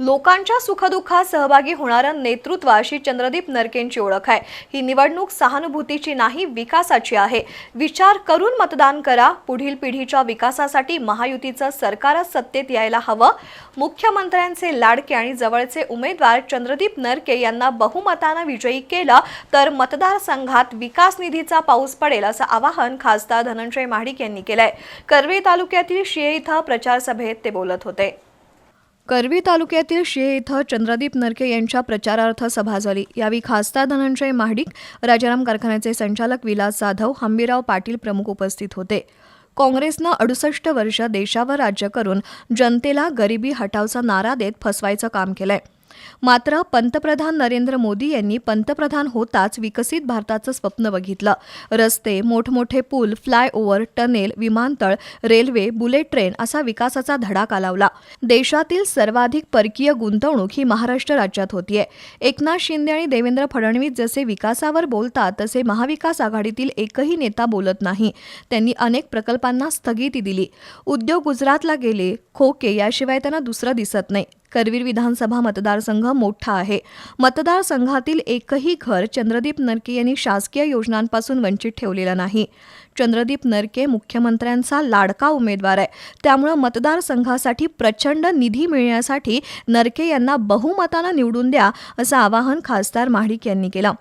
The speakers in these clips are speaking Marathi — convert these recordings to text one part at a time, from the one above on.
लोकांच्या सुखदुःखात सहभागी होणारं नेतृत्व अशी चंद्रदीप नरकेंची ओळख आहे. ही निवडणूक सहानुभूतीची नाही विकासाची आहे. विचार करून मतदान करा. पुढील पिढीच्या विकासासाठी महायुतीचं सरकारच सत्तेत यायला हवं. मुख्यमंत्र्यांचे लाडके आणि जवळचे उमेदवार चंद्रदीप नरके यांना बहुमतानं विजयी केलं तर मतदारसंघात विकास निधीचा पाऊस पडेल असं आवाहन खासदार धनंजय महाडिक यांनी केलंय. करवे तालुक्यातील शिये इथं प्रचारसभेत ते बोलत होते. करवी तालुक्यातील शिये इथं चंद्रदीप नरके यांच्या प्रचारार्थ सभा झाली. यावेळी खासदार धनंजय महाडिक राजाराम कारखान्याचे संचालक विलास जाधव हंबीराव पाटील प्रमुख उपस्थित होते. काँग्रेसनं अडुसष्ट वर्ष देशावर राज्य करून जनतेला गरिबी हटावचा नारा देत फसवायचं काम केलंय. मात्र पंतप्रधान नरेंद्र मोदी यांनी पंतप्रधान होताच विकसित भारताचं स्वप्न बघितलं. रस्ते मोठमोठे पूल फ्लायओव्हर टनेल विमानतळ रेल्वे बुलेट ट्रेन असा विकासाचा धडाका लावला. देशातील सर्वाधिक परकीय गुंतवणूक ही महाराष्ट्र राज्यात होतीये. एकनाथ शिंदे आणि देवेंद्र फडणवीस जसे विकासावर बोलतात तसे महाविकास आघाडीतील एकही नेता बोलत नाही. त्यांनी अनेक प्रकल्पांना स्थगिती दिली. उद्योग गुजरातला गेले खोके याशिवाय त्यांना दुसरं दिसत नाही. करवीर विधानसभा मतदारसंघ मोठा आहे. मतदारसंघातील एकही घर चंद्रदीप नरके यांनी शासकीय योजनांपासून वंचित ठेवलेलं नाही. चंद्रदीप नरके मुख्यमंत्र्यांचा लाडका उमेदवार आहे. त्यामुळं मतदारसंघासाठी प्रचंड निधी मिळण्यासाठी नरके यांना बहुमतानं निवडून द्या असं आवाहन खासदार महाडिक यांनी केलं.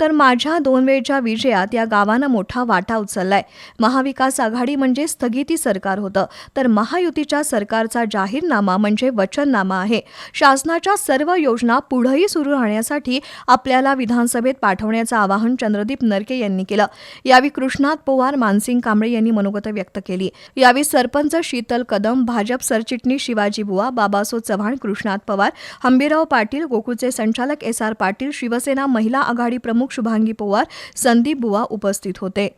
तर माझ्या दोन वेळच्या विजयात या गावानं मोठा वाटा उचललाय. महाविकास आघाडी म्हणजे स्थगिती सरकार होतं. तर महायुतीच्या सरकारचा जाहीरनामा म्हणजे वचननामा आहे. शासनाच्या सर्व योजना पुढेही सुरू राहण्यासाठी आपल्याला विधानसभेत पाठवण्याचं आवाहन चंद्रदीप नरके यांनी केलं. यावेळी कृष्णात पवार मानसिंग कांबळे यांनी मनोगत व्यक्त केली. यावेळी सरपंच शीतल कदम भाजप सरचिटणीस शिवाजी बुवा बाबासो चव्हाण कृष्णात पवार हंबीराव पाटील गोकुळचे संचालक एस आर पाटील शिवसेना महिला आघाडी प्रमुख शुभांगी पोवार संदीप बुवा उपस्थित होते.